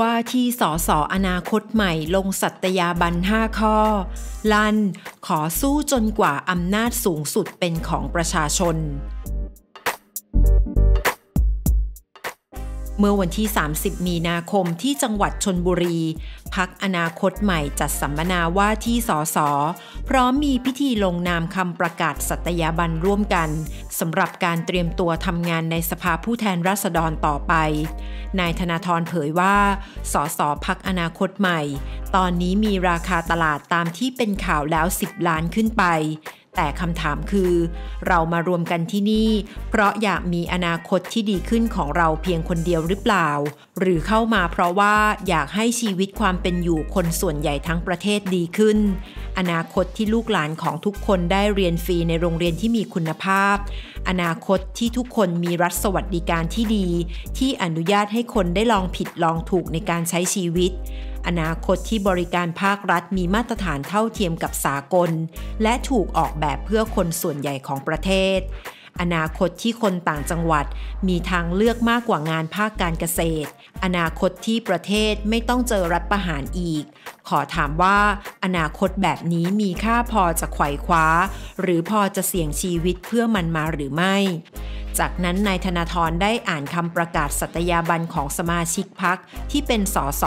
ว่าที่สอสออนาคตใหม่ลงสัตยาบัน5ข้อ ลันขอสู้จนกว่าอำนาจสูงสุดเป็นของประชาชน เมื่อวันที่ 30 มีนาคมที่จังหวัดชนบุรี พักอนาคตใหม่จัดสัมมนาว่าที่สสพร้อมมีพิธีลงนามคำประกาศสัตยาบันร่วมกันสำหรับการเตรียมตัวทำงานในสภาผู้แทนราษฎรต่อไป นายธนาธรเผยว่า สสพักอนาคตใหม่ ตอนนี้มีราคาตลาดตามที่เป็นข่าวแล้ว 10 ล้านขึ้นไป แต่คำถามคือ เรามารวมกันที่นี่ เพราะอยากมีอนาคตที่ดีขึ้นของเราเพียงคนเดียวหรือเปล่า หรือเข้ามาเพราะว่าอยากให้ชีวิตความเป็นอยู่คนส่วนใหญ่ทั้งประเทศดีขึ้น อนาคตที่ลูกหลานของทุกคนได้เรียนฟรีในโรงเรียนที่มีคุณภาพ อนาคตที่ทุกคนมีรัฐสวัสดิการที่ดี ที่อนุญาตให้คนได้ลองผิดลองถูกในการใช้ชีวิต อนาคตที่บริการภาครัฐมีมาตรฐานเท่าเทียมกับสากล และถูกออกแบบเพื่อคนส่วนใหญ่ของประเทศ อนาคตที่คนต่างจังหวัดมีทางเลือกมากกว่างานภาคการเกษตร อนาคตที่ประเทศไม่ต้องเจอรัฐประหารอีก ขอถามว่า อนาคตแบบนี้มีค่าพอจะไขว่คว้า หรือพอจะเสี่ยงชีวิตเพื่อมันมาหรือไม่ จากนั้นนายธนาธรได้อ่านคำประกาศสัตยาบันของสมาชิกพักที่เป็นสส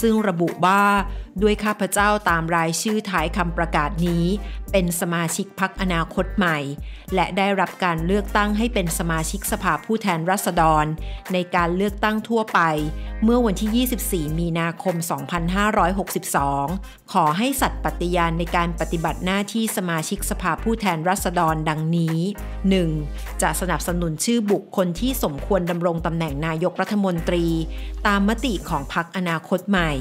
ซึ่งระบุว่า ด้วยข้าพเจ้าตามรายชื่อท้ายคำประกาศนี้ เป็นสมาชิกพักอนาคตใหม่ และได้รับการเลือกตั้งให้เป็นสมาชิกสภาผู้แทนราษฎร ในการเลือกตั้งทั่วไป เมื่อวันที่ 24 มีนาคม 2562 ขอให้สัตย์ปฏิญาณในการปฏิบัติหน้าที่สมาชิกสภาผู้แทนราษฎรดังนี้ 1. จะสนับสนุนชื่อบุคคลที่สมควรดำรงตำแหน่งนายกรัฐมนตรี ตามมติของพรรคอนาคตใหม่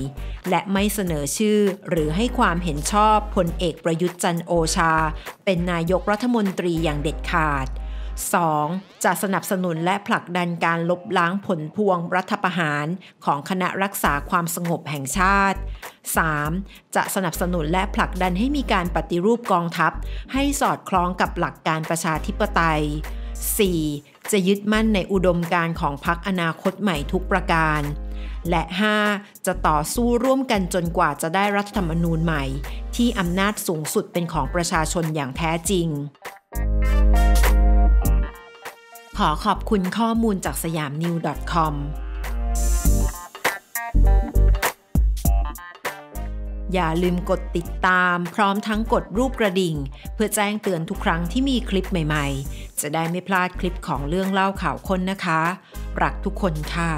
และไม่เสนอชื่อหรือให้ความเห็นชอบพลเอกประยุทธ์จันโอชา เป็นนายกรัฐมนตรีอย่างเด็ดขาด 2. จะสนับสนุนและผลักดันการลบล้างผลพวงรัฐประหารของคณะรักษาความสงบแห่งชาติ 3. จะสนับสนุนและผลักดันให้มีการปฏิรูปกองทัพ ให้สอดคล้องกับหลักการประชาธิปไตย 4. จะยึดมั่นในอุดมการของพรรคอนาคตใหม่ทุกประการ และ 5. จะต่อสู้ร่วมกันจนกว่าจะได้รัฐธรรมนูญใหม่ ที่อำนาจสูงสุดเป็นของประชาชนอย่างแท้จริง ขอขอบคุณข้อมูลจากสยามนิว .com อย่าลืมกดติดตามพร้อมทั้งกดรูปกระดิ่ง เพื่อแจ้งเตือนทุกครั้งที่มีคลิปใหม่ๆ จะได้ไม่พลาดคลิปของเรื่องเล่าข่าวคนนะคะ รักทุกคนค่ะ